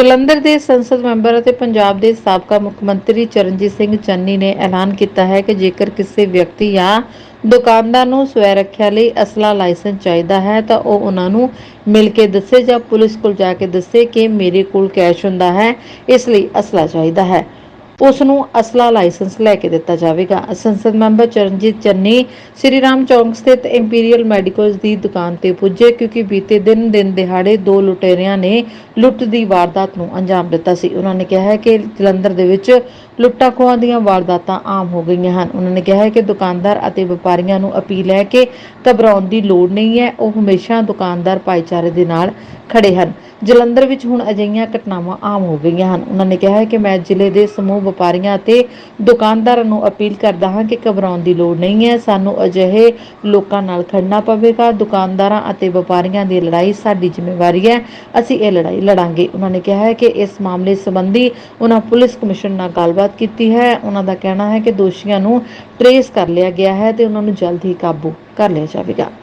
ਜਲੰਧਰ ਦੇ ਸੰਸਦ ਮੈਂਬਰ ਅਤੇ ਪੰਜਾਬ ਦੇ ਸਾਬਕਾ ਮੁੱਖ ਮੰਤਰੀ ਚਰਨਜੀਤ ਸਿੰਘ ਚੰਨੀ ਨੇ ਐਲਾਨ ਕੀਤਾ ਹੈ ਕਿ ਜੇਕਰ ਕਿਸੇ ਵਿਅਕਤੀ ਜਾਂ ਦੁਕਾਨਦਾਰ ਨੂੰ ਸਵੈ ਰੱਖਿਆ ਲਈ ਅਸਲਾ ਲਾਇਸੈਂਸ ਚਾਹੀਦਾ ਹੈ, ਤਾਂ ਉਹ ਉਹਨਾਂ ਨੂੰ ਮਿਲ ਕੇ ਦੱਸੇ ਜਾਂ ਪੁਲਿਸ ਕੋਲ ਜਾ ਕੇ ਦੱਸੇ ਕਿ ਮੇਰੇ ਕੋਲ ਕੈਸ਼ ਹੁੰਦਾ ਹੈ, ਇਸ ਲਈ ਅਸਲਾ ਚਾਹੀਦਾ ਹੈ। ਉਸ ਨੂੰ ਅਸਲਾ ਲਾਇਸੈਂਸ ਲੈ ਕੇ ਦਿੱਤਾ ਜਾਵੇਗਾ। ਸੰਸਦ ਮੈਂਬਰ ਚਰਨਜੀਤ ਚੰਨੀ ਸ੍ਰੀ ਰਾਮ ਚੌਂਕ ਸਥਿਤ ਇੰਪੀਰੀਅਲ ਮੈਡੀਕਲਸ ਦੀ ਦੁਕਾਨ ਤੇ ਪੁੱਜੇ ਕਿਉਂਕਿ ਬੀਤੇ ਦਿਨ ਦਿਨ ਦਿਹਾੜੇ ਦੋ ਲੁਟੇਰਿਆਂ ਨੇ ਲੁੱਟ ਦੀ ਵਾਰਦਾਤ ਨੂੰ ਅੰਜਾਮ ਦਿੱਤਾ ਸੀ। ਉਹਨਾਂ ਨੇ ਕਿਹਾ ਹੈ ਕਿ ਜਲੰਧਰ ਦੇ ਵਿੱਚ ਲੁੱਟਾਂ ਖੋਹਾਂ ਦੀਆਂ ਵਾਰਦਾਤਾਂ ਆਮ ਹੋ ਗਈਆਂ ਹਨ। ਉਹਨਾਂ ਨੇ ਕਿਹਾ ਹੈ ਕਿ ਦੁਕਾਨਦਾਰ ਅਤੇ ਵਪਾਰੀਆਂ ਨੂੰ ਅਪੀਲ ਹੈ ਕਿ ਘਬਰਾਉਣ ਦੀ ਲੋੜ ਨਹੀਂ ਹੈ। ਉਹ ਹਮੇਸ਼ਾ ਦੁਕਾਨਦਾਰ ਭਾਈਚਾਰੇ ਦੇ ਨਾਲ ਖੜੇ ਹਨ। ਜਲੰਧਰ ਵਿੱਚ ਹੁਣ ਅਜਿਹੀਆਂ ਘਟਨਾਵਾਂ ਆਮ ਹੋ ਗਈਆਂ ਹਨ। ਉਹਨਾਂ ਨੇ ਕਿਹਾ ਹੈ ਕਿ ਮੈਂ ਜ਼ਿਲ੍ਹੇ ਦੇ ਸਮੂਹ ਵਪਾਰੀਆਂ ਅਤੇ ਦੁਕਾਨਦਾਰਾਂ ਨੂੰ ਅਪੀਲ ਕਰਦਾ ਹਾਂ ਕਿ ਘਬਰਾਉਣ ਦੀ ਲੋੜ ਨਹੀਂ ਹੈ। ਸਾਨੂੰ ਅਜਿਹੇ ਲੋਕਾਂ ਨਾਲ ਖੜਨਾ ਪਵੇਗਾ। ਦੁਕਾਨਦਾਰਾਂ ਅਤੇ ਵਪਾਰੀਆਂ ਦੀ ਲੜਾਈ ਸਾਡੀ ਜ਼ਿੰਮੇਵਾਰੀ ਹੈ। ਅਸੀਂ ਇਹ ਲੜਾਈ ਲੜਾਂਗੇ। ਉਹਨਾਂ ਨੇ ਕਿਹਾ ਹੈ ਕਿ ਇਸ ਮਾਮਲੇ ਸੰਬੰਧੀ ਉਹਨਾਂ ਪੁਲਿਸ ਕਮਿਸ਼ਨ ਨਾਲ ਗੱਲਬਾਤ ਕੀਤੀ ਹੈ। ਉਹਨਾਂ ਦਾ ਕਹਿਣਾ ਹੈ ਕਿ ਦੋਸ਼ੀਆਂ ਨੂੰ ਟਰੇਸ ਕਰ ਲਿਆ ਗਿਆ ਹੈ ਤੇ ਉਹਨਾਂ ਨੂੰ ਜਲਦ ਹੀ ਕਾਬੂ ਕਰ ਲਿਆ ਜਾਵੇਗਾ।